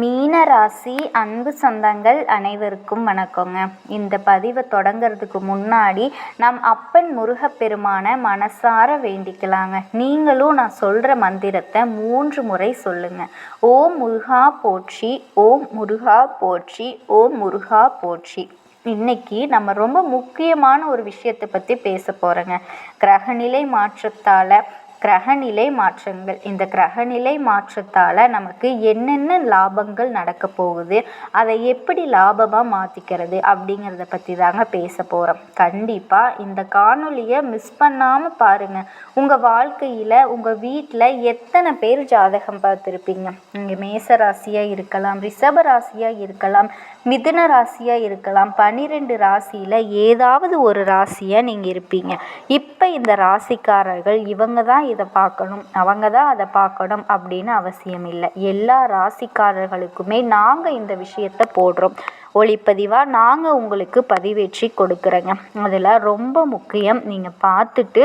மீனராசி அன்பு சொந்தங்கள் அனைவருக்கும் வணக்கங்க. இந்த பதிவை தொடங்கிறதுக்கு முன்னாடி நம் அப்பன் முருகப்பெருமானை மனசார வேண்டிக்கலாங்க. நீங்களும் நான் சொல்கிற மந்திரத்தை மூன்று முறை சொல்லுங்க. ஓம் முருகா போற்றி ஓம் முருகா போற்றி ஓம் முருகா போற்றி. இன்னைக்கு நம்ம ரொம்ப முக்கியமான ஒரு விஷயத்தை பற்றி பேச போகிறோங்க கிரகநிலை மாற்றத்தால் கிரகநிலை மாற்றங்கள். இந்த கிரகநிலை மாற்றத்தால் நமக்கு என்னென்ன லாபங்கள் நடக்க போகுது அதை எப்படி லாபமாக மாற்றிக்கிறது அப்படிங்கிறத பற்றி தாங்க பேச போகிறோம் கண்டிப்பாக இந்த காணொலியை மிஸ் பண்ணாமல் பாருங்கள் உங்கள் வாழ்க்கையில் உங்கள் வீட்டில் எத்தனை பேர் ஜாதகம் பார்த்துருப்பீங்க? இங்கே மேச ராசியாக இருக்கலாம் ரிஷப ராசியாக இருக்கலாம் மிதுன ராசியாக இருக்கலாம் பன்னிரெண்டு ராசியில் ஏதாவது ஒரு ராசியாக நீங்கள் இருப்பீங்க. இப்போ இந்த ராசிக்காரர்கள் இவங்க தான் இதை பார்க்கணும் அவங்க தான் அதை பார்க்கணும் அப்படின்னு அவசியம் இல்லை எல்லா ராசிக்காரர்களுக்குமே நாங்கள் இந்த விஷயத்த போடுறோம். ஒளிப்பதிவாக நாங்கள் உங்களுக்கு பதிவேற்றி கொடுக்குறோங்க. அதில் ரொம்ப முக்கியம் நீங்கள் பார்த்துட்டு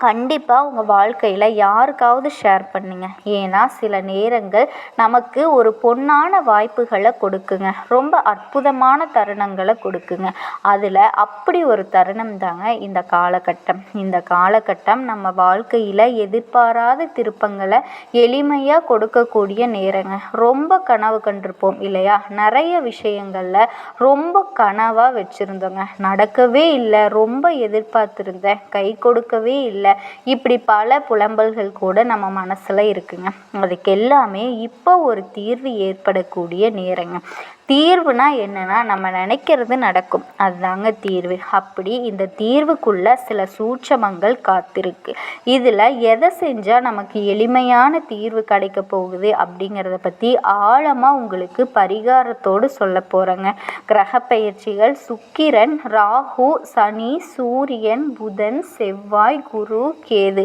கண்டிப்பாக உங்கள் வாழ்க்கையில் யாருக்காவது ஷேர் பண்ணுங்க. ஏன்னா சில நேரங்கள் நமக்கு ஒரு பொன்னான வாய்ப்புகளை கொடுக்குங்க. ரொம்ப அற்புதமான தருணங்களை கொடுக்குங்க. அதில் அப்படி ஒரு தருணம் தாங்க இந்த காலகட்டம். இந்த காலகட்டம் நம்ம வாழ்க்கையில் எதிர்பாராத திருப்பங்களை எளிமையாக கொடுக்கக்கூடிய நேரங்க. ரொம்ப கனவு கண்டிருப்போம் இல்லையா? நிறைய விஷயங்களில் ரொம்ப கனவாக வச்சுருந்தோங்க. நடக்கவே இல்லை ரொம்ப எதிர்பார்த்துருந்தேன். கை கொடுக்கவே இல்லை இல்லை. இப்படி பல புலம்பல்கள் கூட நம்ம மனசில் இருக்குங்க. அதுக்கு எல்லாமே இப்போ ஒரு தீர்வு ஏற்படக்கூடிய நேரங்க. தீர்வுனா என்னன்னா நம்ம நினைக்கிறது நடக்கும். அதுதாங்க தீர்வு. அப்படி இந்த தீர்வுக்குள்ள சில சூட்சமங்கள் காத்திருக்கு. இதில் எதை செஞ்சால் நமக்கு எளிமையான தீர்வு கிடைக்க போகுது அப்படிங்கிறத பற்றி ஆழமாக உங்களுக்கு பரிகாரத்தோடு சொல்ல போகிறேங்க கிரக பயிற்சிகள் சுக்கிரன் ராகு சனி சூரியன் புதன் செவ்வாய் குரு கேது.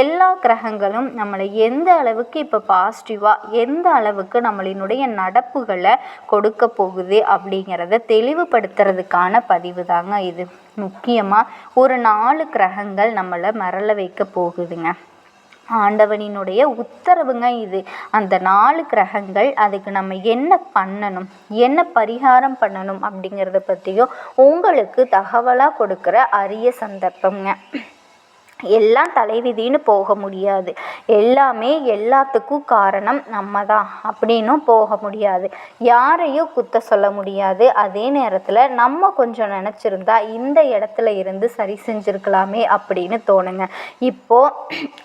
எல்லா கிரகங்களும் நம்மளை எந்த அளவுக்கு இப்போ பாசிட்டிவாக எந்த அளவுக்கு நம்மளினுடைய நடப்புகளை கொடுக்க போகுது அப்படிங்கிறத தெளிவுபடுத்துறதுக்கான பதிவு தாங்க இது. முக்கியமாக ஒரு நாலு கிரகங்கள் நம்மளை மரள வைக்க போகுதுங்க. ஆண்டவனினுடைய உத்தரவுங்க இது. அந்த நாலு கிரகங்கள் அதுக்கு நம்ம என்ன பண்ணணும் என்ன பரிகாரம் பண்ணணும் அப்படிங்கிறத பற்றியும் உங்களுக்கு தகவலாக கொடுக்குற அரிய சந்தர்ப்பங்க எல்லாம் தலைவிதின்னு போக முடியாது. எல்லாமே எல்லாத்துக்கும் காரணம் நம்ம தான் அப்படின்னும் போக முடியாது. யாரையும் குத்த சொல்ல முடியாது. அதே நேரத்தில் நம்ம கொஞ்சம் நினச்சிருந்தா இந்த இடத்துல இருந்து சரி செஞ்சுருக்கலாமே அப்படின்னு தோணுங்க. இப்போது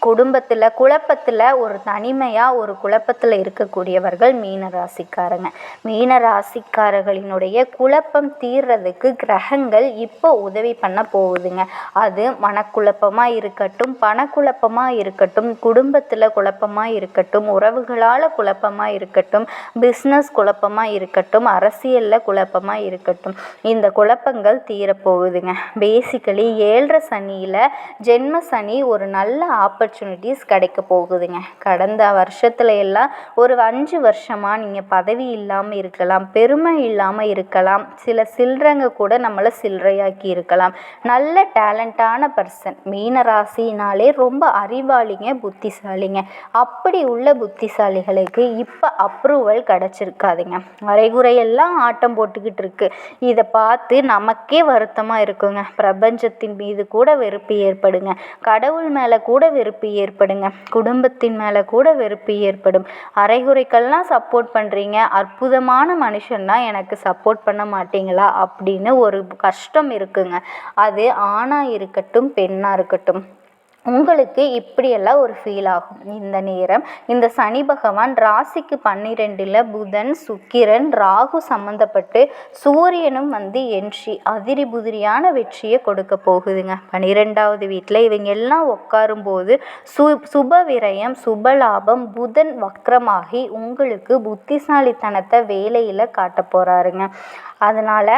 குடும்பத்தில் குழப்பத்தில் ஒரு தனிமையாக ஒரு குழப்பத்தில் இருக்கக்கூடியவர்கள் மீன ராசிக்காரங்க மீன ராசிக்காரர்களினுடைய குழப்பம் தீர்றதுக்கு கிரகங்கள் இப்போ உதவி பண்ண போகுதுங்க. அது மனக்குழப்பமாக இருக்கட்டும் பணக்குழப்பமாக இருக்கட்டும் குடும்பத்தில் குழப்பமாக இருக்கட்டும் உறவுகளால் குழப்பமாக இருக்கட்டும் பிஸ்னஸ் குழப்பமாக இருக்கட்டும் அரசியலில் குழப்பமாக இருக்கட்டும் இந்த குழப்பங்கள் தீரப்போகுதுங்க. பேசிக்கலி ஏழரை சனியில் ஜென்ம சனி ஒரு நல்ல ஆப்பர்ச்சுனிட்டிஸ் கிடைக்க போகுதுங்க. கடந்த வருஷத்துல எல்லாம் ஒரு அஞ்சு வருஷமாக நீங்கள் பதவி இல்லாமல் இருக்கலாம் பெருமை இல்லாமல் இருக்கலாம் சில சில்லறங்க கூட நம்மளை சில்லறையாக்கி இருக்கலாம். நல்ல டேலண்டான பர்சன் மீனரா ராசினாலே ரொம்ப அறிவாளிங்க புத்திசாலிங்க. அப்படி உள்ள புத்திசாலிகளுக்கு இப்போ அப்ரூவல் கிடச்சிருக்காதுங்க. வரைகுறையெல்லாம் ஆட்டம் போட்டுக்கிட்டு இருக்கு. இதை பார்த்து நமக்கே வருத்தமாக இருக்குங்க. பிரபஞ்சத்தின் மீது கூட வெறுப்பு ஏற்படுங்க. கடவுள் மேலே கூட வெறுப்பு ஏற்படுங்க. குடும்பத்தின் மேலே கூட வெறுப்பு ஏற்படும். அரைகுறைக்கெல்லாம் சப்போர்ட் பண்ணுறீங்க அற்புதமான மனுஷன்னா எனக்கு சப்போர்ட் பண்ண மாட்டீங்களா? அப்படின்னு ஒரு கஷ்டம் இருக்குங்க. அது ஆணாக இருக்கட்டும் பெண்ணாக இருக்கட்டும். உங்களுக்கு இப்படியெல்லாம் ஒரு ஃபீல் ஆகும். இந்த நேரம் இந்த சனி பகவான் ராசிக்கு பன்னிரெண்டில் புதன் சுக்கிரன் ராகு சம்மந்தப்பட்டு சூரியனும் வந்து என்ட்ரி அதிரி புதிரியான வெற்றியை கொடுக்க போகுதுங்க. பன்னிரெண்டாவது வீட்டில் இவங்க எல்லாம் உட்காரும்போது சு சுப விரயம் சுப லாபம் புதன் வக்ரமாகி உங்களுக்கு புத்திசாலித்தனத்தை வேலையில் காட்ட போகிறாருங்க அதனால்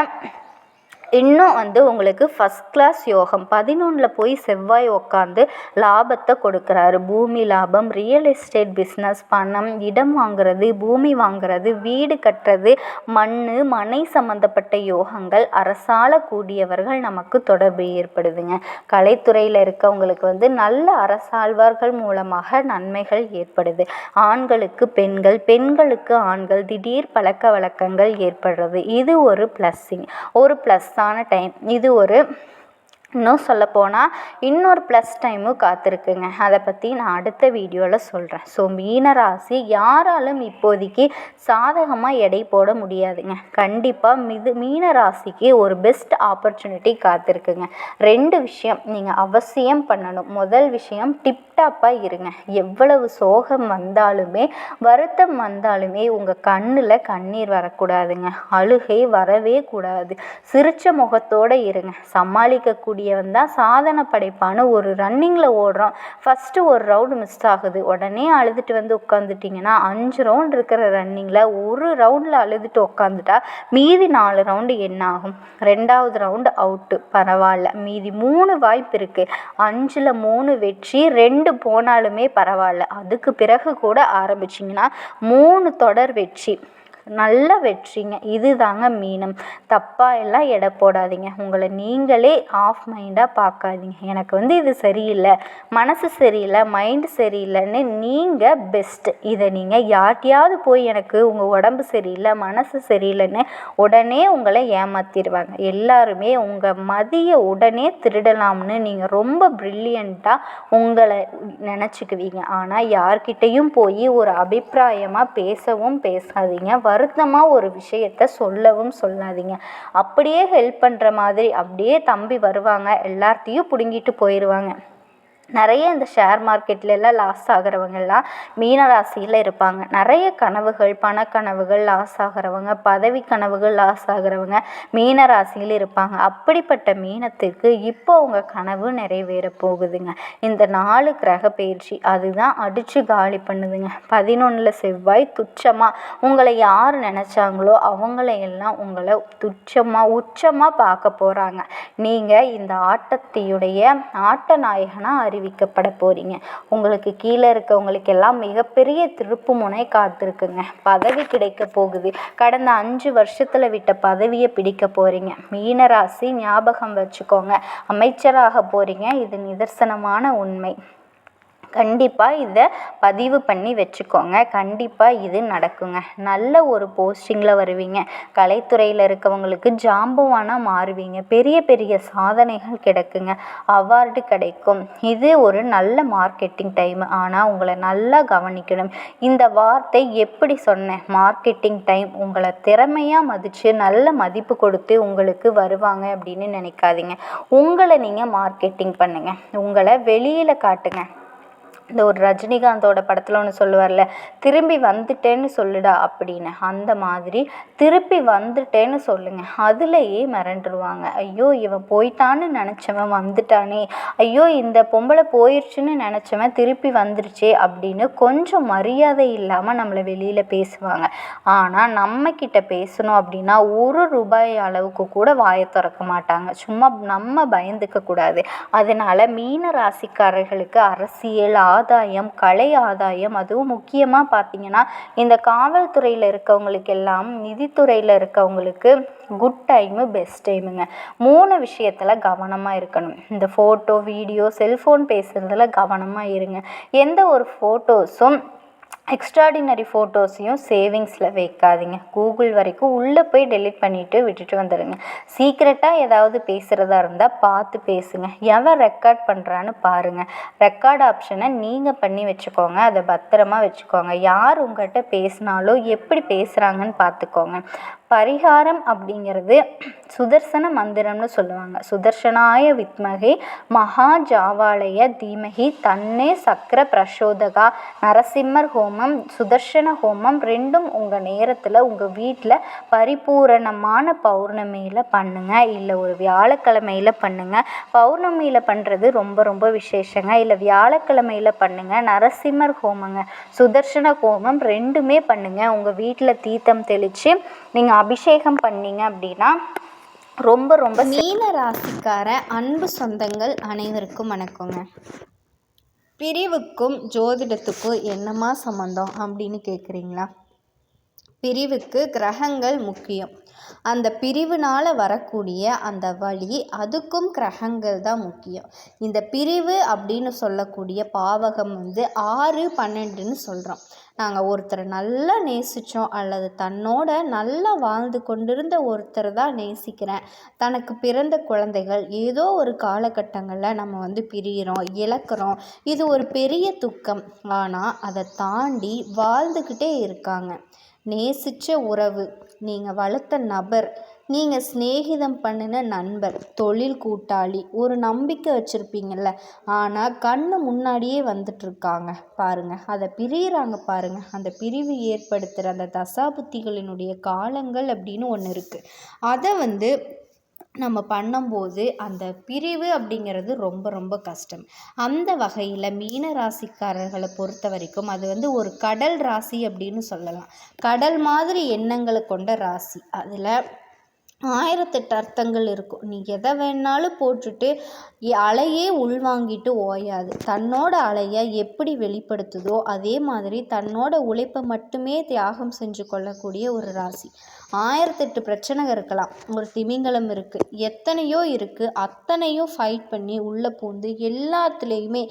இன்னும் வந்து உங்களுக்கு ஃபஸ்ட் கிளாஸ் யோகம் பதினொன்றில் போய் செவ்வாய் உக்காந்து லாபத்தை கொடுக்குறாரு. பூமி லாபம் ரியல் எஸ்டேட் பிஸ்னஸ் பணம் இடம் வாங்குறது பூமி வாங்குறது வீடு கட்டுறது மண் மனை சம்மந்தப்பட்ட யோகங்கள் அரசால கூடியவர்கள் நமக்கு தொடர்பு ஏற்படுதுங்க. கலைத்துறையில் இருக்கவங்களுக்கு வந்து நல்ல அரசாழ்வார்கள் மூலமாக நன்மைகள் ஏற்படுது. ஆண்களுக்கு பெண்கள் பெண்களுக்கு ஆண்கள் திடீர் பழக்க வழக்கங்கள் ஏற்படுறது. இது ஒரு ப்ளஸ்ஸிங் ஒரு ப்ளஸ் ப்ளஸ்ஸான டைம் இது ஒரு இன்னும் சொல்லப்போனால் இன்னொரு ப்ளஸ் டைமும் காத்திருக்குங்க. அதை பற்றி நான் அடுத்த வீடியோவில் சொல்கிறேன் ஸோ மீனராசி யாராலும் இப்போதைக்கு சாதகமாக எடை போட முடியாதுங்க. கண்டிப்பாக மிது மீனராசிக்கு ஒரு பெஸ்ட் ஆப்பர்ச்சுனிட்டி காத்திருக்குங்க. ரெண்டு விஷயம் நீங்கள் அவசியம் பண்ணணும். முதல் விஷயம் டிப் டிப்டாப்பாக இருங்க. எவ்வளவு சோகம் வந்தாலுமே வருத்தம் வந்தாலுமே உங்கள் கண்ணில் கண்ணீர் வரக்கூடாதுங்க. அழுகை வரவே கூடாது. சிரிச்ச முகத்தோடு இருங்க. சமாளிக்கக்கூடியவன் கூடியவன் தான் சாதனை படைப்பான்னு ஒரு ரன்னிங்கில் ஓடுறோம் ஃபஸ்ட்டு ஒரு ரவுண்டு மிஸ் ஆகுது. உடனே அழுதுட்டு வந்து உட்காந்துட்டிங்கன்னா அஞ்சு ரவுண்ட் இருக்கிற ரன்னிங்கில் ஒரு ரவுண்டில் அழுதுட்டு உட்காந்துட்டா மீதி நாலு ரவுண்டு என்ன ஆகும்? ரெண்டாவது ரவுண்டு அவுட்டு பரவாயில்ல. மீதி மூணு வாய்ப்பு இருக்குது அஞ்சில் மூணு வெற்றி ரெண்டு போனாலுமே பரவாயில்ல. அதுக்கு பிறகு கூட ஆரம்பிச்சிங்கன்னா மூணு தொடர் வெற்றி. நல்ல வெற்றிங்க. இது தாங்க மீனம். தப்பாக எல்லாம் எடை போடாதீங்க. உங்களை நீங்களே ஆஃப் மைண்டாக பார்க்காதீங்க. எனக்கு வந்து இது சரியில்லை. மனசு சரியில்லை. மைண்டு சரியில்லைன்னு நீங்கள் பெஸ்ட்டு இதை நீங்கள் யார்கிட்டையாவது போய் எனக்கு உங்கள் உடம்பு சரியில்லை மனசு சரியில்லைன்னு உடனே உங்களை ஏமாற்றிடுவாங்க எல்லாருமே உங்கள் மதியை உடனே திருடலாம்னு நீங்கள் ரொம்ப ப்ரில்லியண்ட்டாக உங்களை நினச்சிக்குவீங்க. ஆனால் யார்கிட்டையும் போய் ஒரு அபிப்பிராயமாக பேசவும் பேசாதீங்க. வருத்தமாக ஒரு விஷயத்த சொல்லவும் சொல்லாதீங்க. அப்படியே ஹெல்ப் பண்ணுற மாதிரி அப்படியே தம்பி வருவாங்க எல்லாத்தையும் பிடுங்கிட்டு போயிடுவாங்க நிறைய இந்த ஷேர் மார்க்கெட்லலாம் லாஸ் ஆகிறவங்கெல்லாம் மீனராசியில் இருப்பாங்க. நிறைய கனவுகள் பணக்கனவுகள் லாஸ் ஆகிறவங்க பதவி கனவுகள் லாஸ் ஆகிறவங்க மீனராசியில் இருப்பாங்க. அப்படிப்பட்ட மீனத்திற்கு இப்போ உங்கள் கனவு நிறைவேற போகுதுங்க. இந்த நாலு கிரக பயிற்சி அதுதான் அடித்து காலி பண்ணுதுங்க. பதினொன்றில் செவ்வாய் துச்சமாக உங்களை யார் நினச்சாங்களோ அவங்களையெல்லாம் உங்களை துச்சமாக உச்சமாக பார்க்க போகிறாங்க நீங்கள் இந்த ஆட்டத்தையுடைய ஆட்ட நாயகனாக அறி அறிவிக்கப்பட போகிறீங்க உங்களுக்கு கீழே இருக்கவங்களுக்கு எல்லாம் மிகப்பெரிய திருப்பு முனை காத்திருக்குங்க. பதவி கிடைக்க போகுது. கடந்த அஞ்சு வருஷத்தில் விட்ட பதவியை பிடிக்க போகிறீங்க மீனராசி ஞாபகம் வச்சுக்கோங்க. அமைச்சராக போகிறீங்க இது நிதர்சனமான உண்மை. கண்டிப்பாக இதை பதிவு பண்ணி வச்சுக்கோங்க. கண்டிப்பாக இது நடக்குங்க. நல்ல ஒரு போஸ்டிங்கில் வருவீங்க. கலைத்துறையில் இருக்கவங்களுக்கு ஜாம்பவானாக மாறுவீங்க. பெரிய பெரிய சாதனைகள் கிடைக்குங்க. அவார்டு கிடைக்கும். இது ஒரு நல்ல மார்க்கெட்டிங் டைம் ஆனால் உங்களை நல்லா கவனிக்கணும். இந்த வார்த்தை எப்படி சொன்னேன்? மார்க்கெட்டிங் டைம் உங்களை திறமையாக மதித்து நல்ல மதிப்பு கொடுத்து உங்களுக்கு வருவாங்க அப்படின்னு நினைக்காதீங்க. உங்களை நீங்கள் மார்க்கெட்டிங் பண்ணுங்கள் உங்களை வெளியில் காட்டுங்க. இந்த ஒரு ரஜினிகாந்தோட படத்தில் ஒன்று சொல்லுவார்ல திரும்பி வந்துட்டேன்னு சொல்லுடா அப்படின்னு. அந்த மாதிரி திருப்பி வந்துட்டேன்னு சொல்லுங்க. அதுலேயே மிரண்டுருவாங்க. ஐயோ இவன் போயிட்டான்னு நினச்சவன் வந்துட்டானே. ஐயோ இந்த பொம்பளை போயிடுச்சுன்னு நினச்சவன் திருப்பி வந்துருச்சே அப்படின்னு கொஞ்சம் மரியாதை இல்லாமல் நம்மளை வெளியில் பேசுவாங்க. ஆனால் நம்மக்கிட்ட பேசணும் அப்படின்னா ஒரு ரூபாய் அளவுக்கு கூட வாயை திறக்க மாட்டாங்க. சும்மா நம்ம பயந்துக்க கூடாது. அதனால் மீன ராசிக்காரர்களுக்கு அரசியல் ஆதாயம் கலை ஆதாயம் அதுவும் முக்கியமாக பார்த்தீங்கன்னா இந்த காவல்துறையில் இருக்கவங்களுக்கு எல்லாம் நிதித்துறையில் இருக்கவங்களுக்கு குட் டைமு பெஸ்ட் டைமுங்க மூணு விஷயத்தில் கவனமாக இருக்கணும். இந்த ஃபோட்டோ வீடியோ செல்ஃபோன் பேசுகிறதுல கவனமாக இருங்க. எந்த ஒரு ஃபோட்டோஸும் எக்ஸ்ட்ராடினரி ஃபோட்டோஸையும் சேவிங்ஸில் வைக்காதீங்க. கூகுள் வரைக்கும் உள்ளே போய் டெலிட் பண்ணிவிட்டு விட்டுட்டு வந்துடுங்க. சீக்ரெட்டாக ஏதாவது பேசுகிறதா இருந்தால் பார்த்து பேசுங்க. எவன் ரெக்கார்ட் பண்ணுறான்னு பாருங்கள் ரெக்கார்ட் ஆப்ஷனை நீங்கள் பண்ணி வச்சுக்கோங்க. அதை பத்திரமா வச்சுக்கோங்க. யார் உங்கள்கிட்ட பேசினாலும் எப்படி பேசுகிறாங்கன்னு பார்த்துக்கோங்க. பரிகாரம் அப்படிங்கிறது சுதர்சன மந்திரம்னு சொல்லுவாங்க. சுதர்சனாய வித்மகே மகா ஜாவாலய தீமகி தன்னே சக்கர பிரசோதகா நரசிம்மர் ஹோமம் சுதர்சன ஹோமம் ரெண்டும் உங்கள் நேரத்தில் உங்கள் வீட்டில் பரிபூரணமான பௌர்ணமியில் பண்ணுங்கள் இல்லை ஒரு வியாழக்கிழமையில் பண்ணுங்கள் பௌர்ணமியில் பண்ணுறது ரொம்ப ரொம்ப விசேஷங்க. இல்லை வியாழக்கிழமையில் பண்ணுங்கள் நரசிம்மர் ஹோமங்க. சுதர்சன ஹோமம் ரெண்டுமே பண்ணுங்கள் உங்கள் வீட்டில் தீர்த்தம் தெளித்து நீங்கள் அபிஷேகம் பண்ணீங்க அப்படின்னா ரொம்ப ரொம்ப மீன ராசிக்கார அன்பு சொந்தங்கள் அனைவருக்கும் வணக்கங்க. பிரிவுக்கும் ஜோதிடத்துக்கும் என்னம்மா சம்மந்தம் அப்படின்னு கேட்குறீங்களா பிரிவுக்கு கிரகங்கள் முக்கியம். அந்த பிரிவினால் வரக்கூடிய அந்த வழி அதுக்கும் கிரகங்கள் தான் முக்கியம். இந்த பிரிவு அப்படின்னு சொல்லக்கூடிய பாவகம் வந்து ஆறு பன்னெண்டுன்னு சொல்கிறோம் நாங்கள் ஒருத்தரை நல்லா நேசித்தோம் அல்லது தன்னோட நல்லா வாழ்ந்து கொண்டிருந்த ஒருத்தரை தான் நேசிக்கிறேன். தனக்கு பிறந்த குழந்தைகள் ஏதோ ஒரு காலகட்டங்களில் நம்ம வந்து பிரிகிறோம் இழக்கிறோம். இது ஒரு பெரிய துக்கம். ஆனால் அதை தாண்டி வாழ்ந்துக்கிட்டே இருக்காங்க. நேசித்த உறவு நீங்கள் வளர்த்த நபர் நீங்கள் சிநேகிதம் பண்ணின நண்பர் தொழில் கூட்டாளி ஒரு நம்பிக்கை வச்சுருப்பீங்கள்ல ஆனால் கண்ணு முன்னாடியே வந்துட்டுருக்காங்க. பாருங்கள் அதை பிரியிறாங்க பாருங்கள் அந்த பிரிவு ஏற்படுத்துகிற அந்த தசாபுத்திகளினுடைய காலங்கள் அப்படின்னு ஒன்று இருக்குது அதை வந்து நம்ம பண்ணும்போது அந்த பிரிவு அப்படிங்கிறது ரொம்ப ரொம்ப கஷ்டம். அந்த வகையில் மீன ராசிக்காரர்களை பொறுத்த வரைக்கும் அது வந்து ஒரு கடல் ராசி அப்படின்னு சொல்லலாம். கடல் மாதிரி எண்ணங்களை கொண்ட ராசி. அதில் ஆயிரத்தெட்டு அர்த்தங்கள் இருக்கும். நீ எதை வேணாலும் போட்டுட்டு அலையே உள்வாங்கிட்டு ஓயாது. தன்னோட அலையை எப்படி வெளிப்படுத்துதோ அதே மாதிரி தன்னோட உழைப்பை மட்டுமே தியாகம் செஞ்சு கொள்ளக்கூடிய ஒரு ராசி. ஆயிரத்தெட்டு பிரச்சனைகள் இருக்கலாம். ஒரு திமிங்கலம் இருக்குது எத்தனையோ இருக்குது அத்தனையும் ஃபைட் பண்ணி உள்ளே பூந்து எல்லாத்துலேயுமே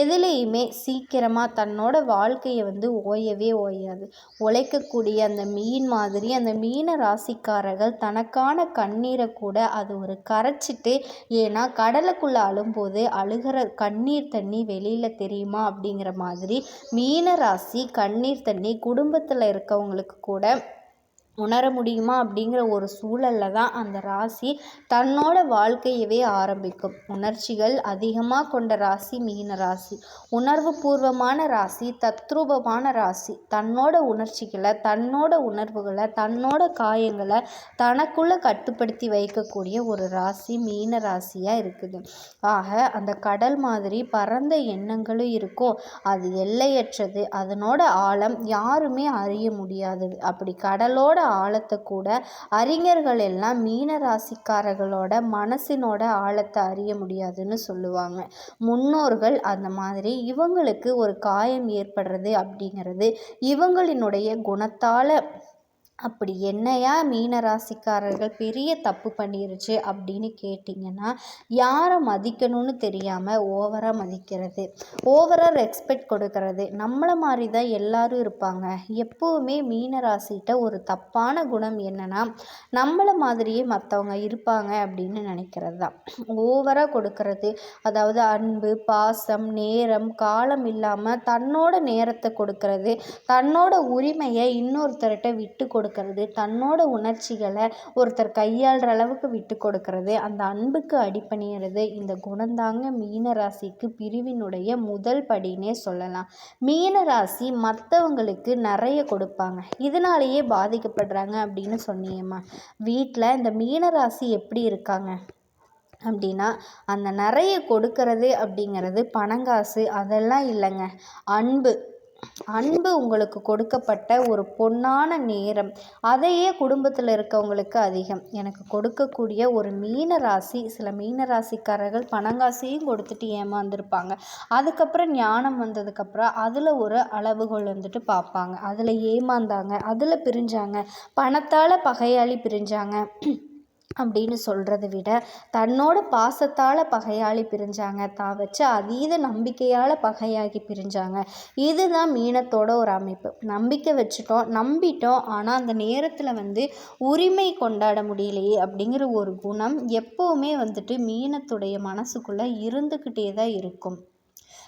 எதுலேயுமே சீக்கிரமாக தன்னோட வாழ்க்கையை வந்து ஓயவே ஓயாது. உழைக்கக்கூடிய அந்த மீன் மாதிரி அந்த மீன ராசிக்காரர்கள் தனக்கான கண்ணீரை கூட அது ஒரு கரைச்சிட்டு ஏன்னா கடலுக்குள்ளே அழும்போது அழுகிற கண்ணீர் தண்ணி வெளியில் தெரியுமா அப்படிங்கிற மாதிரி மீன ராசி கண்ணீர் தண்ணி குடும்பத்தில் இருக்கவங்களுக்கு கூட உணர முடியுமா அப்படிங்கிற ஒரு சூழலில் தான் அந்த ராசி தன்னோட வாழ்க்கையவே ஆரம்பிக்கும். உணர்ச்சிகள் அதிகமாக கொண்ட ராசி மீன ராசி. உணர்வு பூர்வமான ராசி தத்ரூபமான ராசி. தன்னோட உணர்ச்சிகளை தன்னோட உணர்வுகளை தன்னோட காயங்களை தனக்குள்ளே கட்டுப்படுத்தி வைக்கக்கூடிய ஒரு ராசி மீன ராசியாக இருக்குது. ஆக அந்த கடல் மாதிரி பரந்த எண்ணங்களும் இருக்கும் அது எல்லையற்றது. அதனோட ஆழம் யாருமே அறிய முடியாதது அப்படி கடலோட ஆழத்தை கூட அறிஞர்கள் எல்லாம் மீன ராசிக்காரர்களோட மனசினோட ஆழத்தை அறிய முடியாதுன்னு சொல்லுவாங்க. முன்னோர்கள் அந்த மாதிரி இவங்களுக்கு ஒரு காயம் ஏற்படுறது அப்படிங்கிறது இவங்களினுடைய குணத்தால் அப்படி என்னையா மீன ராசிக்காரர்கள் பெரிய தப்பு பண்ணிருச்சு அப்படின்னு கேட்டிங்கன்னா யாரை மதிக்கணும்னு தெரியாமல் ஓவராக மதிக்கிறது. ஓவராக ரெஸ்பெக்ட் கொடுக்கறது. நம்மளை மாதிரி தான் எல்லாரும் இருப்பாங்க. எப்போவுமே மீன ராசிகிட்ட ஒரு தப்பான குணம் என்னென்னா நம்மளை மாதிரியே மற்றவங்க இருப்பாங்க அப்படின்னு நினைக்கிறது தான் ஓவராக கொடுக்கறது. அதாவது அன்பு பாசம் நேரம் காலம் இல்லாமல் தன்னோட நேரத்தை கொடுக்கறது. தன்னோட உரிமையை இன்னொருத்தர்கிட்ட விட்டு கொடு கொடுக்கறது தன்னோட உணர்ச்சிகளை ஒருத்தர் கையாளுற அளவுக்கு விட்டு கொடுக்கறது அந்த அன்புக்கு அடிப்பணிகிறது இந்த குணந்தாங்க மீன ராசிக்கு பிரிவினுடைய முதல் படின்னே சொல்லலாம். மீன ராசி மற்றவங்களுக்கு நிறைய கொடுப்பாங்க. இதனாலேயே பாதிக்கப்படுறாங்க அப்படின்னு சொன்னியம்மா வீட்டில் இந்த மீன ராசி எப்படி இருக்காங்க? அப்படின்னா அந்த நிறைய கொடுக்கறது அப்படிங்கிறது பணங்காசு அதெல்லாம் இல்லைங்க. அன்பு அன்பு உங்களுக்கு கொடுக்கப்பட்ட ஒரு பொன்னான நேரம். அதையே குடும்பத்தில் இருக்கவங்களுக்கு அதிகம். எனக்கு கொடுக்கக்கூடிய ஒரு மீன ராசி சில மீன ராசிக்காரர்கள் பணங்காசையும் கொடுத்துட்டு ஏமாந்துருப்பாங்க. அதுக்கப்புறம் ஞானம் வந்ததுக்கப்புறம் அதில் ஒரு அளவுகோல் வந்துட்டு பார்ப்பாங்க. அதில் ஏமாந்தாங்க அதில் பிரிஞ்சாங்க. பணத்தால் பகையாளி பிரிஞ்சாங்க. அப்படின்னு சொல்கிறத விட தன்னோட பாசத்தால் பகையாளி பிரிஞ்சாங்க. தான் வச்ச அதீத நம்பிக்கையால் பகையாகி பிரிஞ்சாங்க. இதுதான் மீனத்தோட ஒரு அமைப்பு. நம்பிக்கை வச்சுட்டோம் நம்பிட்டோம் ஆனால் அந்த நேரத்தில் வந்து உரிமை கொண்டாட முடியலையே அப்படிங்கிற ஒரு குணம் எப்போவுமே வந்துட்டு மீனத்துடைய மனசுக்குள்ளே இருந்துக்கிட்டே தான் இருக்கும்.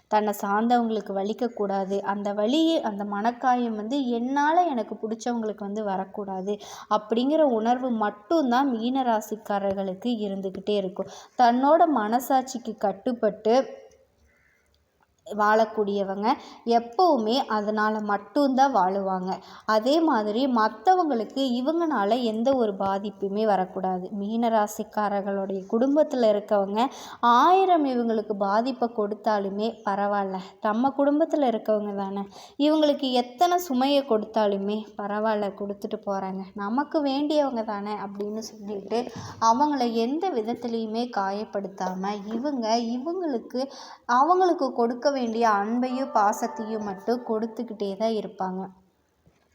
தன்னை சார்ந்தவங்களுக்கு வலிக்கக்கூடாது. அந்த வலி அந்த மனக்காயம் வந்து என்னால் எனக்கு பிடிச்சவங்களுக்கு வந்து வரக்கூடாது அப்படிங்கிற உணர்வு மட்டும்தான் மீனராசிக்காரர்களுக்கு இருந்துக்கிட்டே இருக்கும். தன்னோட மனசாட்சிக்கு கட்டுப்பட்டு வாழக்கூடியவங்க எப்போவுமே அதனால் மட்டும்தான் வாழுவாங்க. அதே மாதிரி மற்றவங்களுக்கு இவங்கனால எந்த ஒரு பாதிப்புமே வரக்கூடாது. மீன ராசிக்காரர்களுடைய குடும்பத்தில் இருக்கவங்க ஆயிரம் இவங்களுக்கு பாதிப்பை கொடுத்தாலுமே பரவாயில்ல. நம்ம குடும்பத்தில் இருக்கவங்க தானே. இவங்களுக்கு எத்தனை சுமையை கொடுத்தாலுமே பரவாயில்ல கொடுத்துட்டு போகிறாங்க நமக்கு வேண்டியவங்க தானே அப்படின்னு சொல்லிட்டு அவங்கள எந்த விதத்துலேயுமே காயப்படுத்தாமல் இவங்க இவங்களுக்கு அவங்களுக்கு கொடுக்க வேண்டிய அன்பையும் பாசத்தையும் மட்டும் கொடுத்துக்கிட்டே தான் இருப்பாங்க.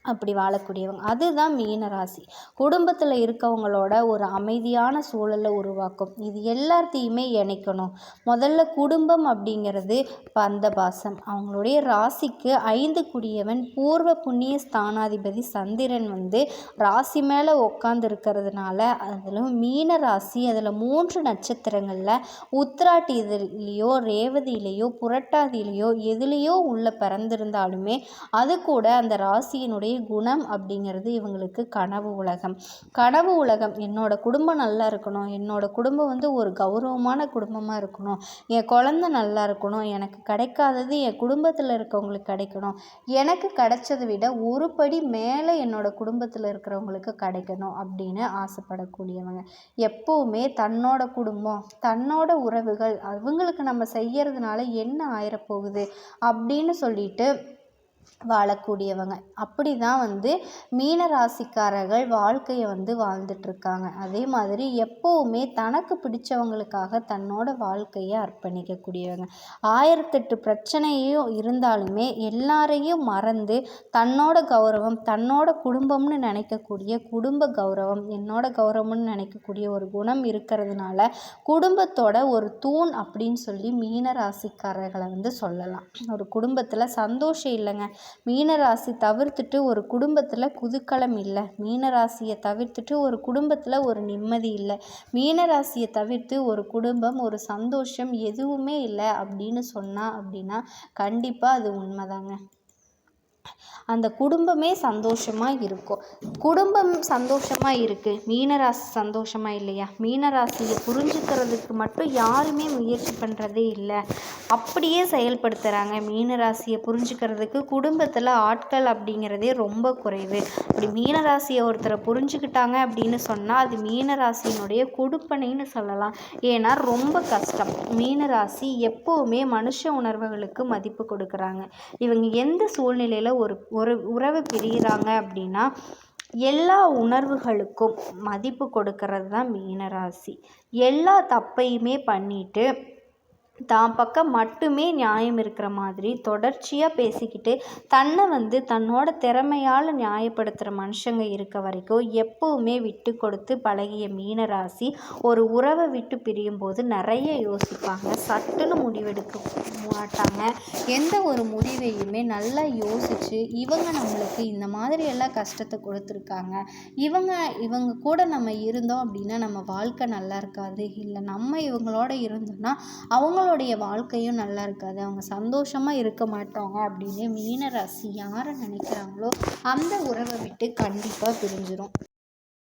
அப்படி வாழக்கூடியவங்க. அதுதான் மீன ராசி. குடும்பத்தில் இருக்கவங்களோட ஒரு அமைதியான சூழலை உருவாக்கும். இது எல்லாத்தையுமே இணைக்கணும். முதல்ல குடும்பம் அப்படிங்கிறது பந்த பாசம் அவங்களுடைய ராசிக்கு ஐந்து குடியவன் பூர்வ புண்ணிய ஸ்தானாதிபதி சந்திரன் வந்து ராசி மேலே உட்காந்து இருக்கிறதுனால அதிலும் மீன ராசி அதில் மூன்று நட்சத்திரங்களில் உத்திராட்டி இதுலேயோ ரேவதியிலேயோ புரட்டாதியிலேயோ எதுலேயோ உள்ள பிறந்திருந்தாலுமே அது கூட அந்த ராசியினுடைய குணம் அப்படிங்கிறது இவங்களுக்கு கனவு உலகம். கனவு உலகம் என்னோட குடும்பம் நல்லா இருக்கணும் என்னோட குடும்பம் வந்து ஒரு கௌரவமான குடும்பமாக இருக்கணும் என் குழந்த நல்லா இருக்கணும் எனக்கு கிடைக்காதது என் குடும்பத்தில் இருக்கவங்களுக்கு கிடைக்கணும். எனக்கு கிடைச்சதை விட ஒரு படி மேலே என்னோட குடும்பத்தில் இருக்கிறவங்களுக்கு கிடைக்கணும் அப்படின்னு ஆசைப்படக்கூடியவங்க. எப்போவுமே தன்னோட குடும்பம் தன்னோட உறவுகள் அவங்களுக்கு நம்ம செய்யறதுனால என்ன ஆயிரப்போகுது அப்படின்னு சொல்லிட்டு வாழக்கூடியவங்க. அப்படி தான் வந்து மீன ராசிக்காரர்கள் வாழ்க்கையை வந்து வாழ்ந்துட்டுருக்காங்க அதே மாதிரி எப்போவுமே தனக்கு பிடிச்சவங்களுக்காக தன்னோட வாழ்க்கையை அர்ப்பணிக்கக்கூடியவங்க. ஆயிரத்தெட்டு பிரச்சனையும் இருந்தாலுமே எல்லாரையும் மறந்து தன்னோட கௌரவம் தன்னோட குடும்பம்னு நினைக்கக்கூடிய குடும்ப கௌரவம் என்னோட கௌரவம்னு நினைக்கக்கூடிய ஒரு குணம் இருக்கிறதுனால குடும்பத்தோட ஒரு தூண் அப்படின்னு சொல்லி மீன ராசிக்காரர்களை வந்து சொல்லலாம். ஒரு குடும்பத்தில் சந்தோஷம் இல்லைங்க. மீனராசி தவிர்த்துட்டு ஒரு குடும்பத்தில் குதுக்கலம் இல்லை. மீனராசியை தவிர்த்துட்டு ஒரு குடும்பத்தில் ஒரு நிம்மதி இல்லை. மீனராசியை தவிர்த்து ஒரு குடும்பம் ஒரு சந்தோஷம் எதுவுமே இல்லை அப்படின்னு சொன்னால் அப்படின்னா கண்டிப்பாக அது உண்மைதாங்க. அந்த குடும்பமே சந்தோஷமாக இருக்கும். குடும்பம் சந்தோஷமாக இருக்குது மீனராசி சந்தோஷமாக இல்லையா? மீனராசியை புரிஞ்சுக்கிறதுக்கு மட்டும் யாருமே முயற்சி பண்ணுறதே இல்லை. அப்படியே செயல்படுத்துகிறாங்க மீனராசியை புரிஞ்சுக்கிறதுக்கு குடும்பத்தில் ஆட்கள் அப்படிங்கிறதே ரொம்ப குறைவு. அப்படி மீனராசியை ஒருத்தரை புரிஞ்சுக்கிட்டாங்க அப்படின்னு சொன்னால் அது மீனராசியினுடைய கொடுப்பனைன்னு சொல்லலாம். ஏன்னா ரொம்ப கஷ்டம். மீனராசி எப்போவுமே மனுஷ உணர்வுகளுக்கு மதிப்பு கொடுக்குறாங்க. இவங்க எந்த சூழ்நிலையில் ஒரு ஒரு உறவு பிரிகிறாங்க அப்படின்னா எல்லா உணர்வுகளுக்கும் மதிப்பு கொடுக்கறது தான் மீனராசி. எல்லா தப்பையுமே பண்ணிட்டு தான் பக்கம் மட்டுமே நியாயம் இருக்கிற மாதிரி தொடர்ச்சியாக பேசிக்கிட்டு தன்னை வந்து தன்னோட திறமையால் நியாயப்படுத்துகிற மனுஷங்க இருக்க வரைக்கும் எப்போவுமே விட்டு கொடுத்து பழகிய மீனராசி ஒரு உறவை விட்டு பிரியும் போது நிறைய யோசிப்பாங்க. சட்டுன்னு முடிவெடுக்க மாட்டாங்க. எந்த ஒரு முடிவையுமே நல்லா யோசித்து இவங்க நம்மளுக்கு இந்த மாதிரி எல்லாம் கஷ்டத்தை கொடுத்துருக்காங்க. இவங்க இவங்க கூட நம்ம இருந்தோம் அப்படின்னா நம்ம வாழ்க்கை நல்லா இருக்காது. இல்லை நம்ம இவங்களோட இருந்தோம்னா அவங்க அவங்களுடைய வாழ்க்கையும் நல்லா இருக்காது. அவங்க சந்தோஷமாக இருக்க மாட்டாங்க அப்படின்னு மீன ராசி யாரை நினைக்கிறாங்களோ அந்த உறவை விட்டு கண்டிப்பாக பிரிஞ்சிடும்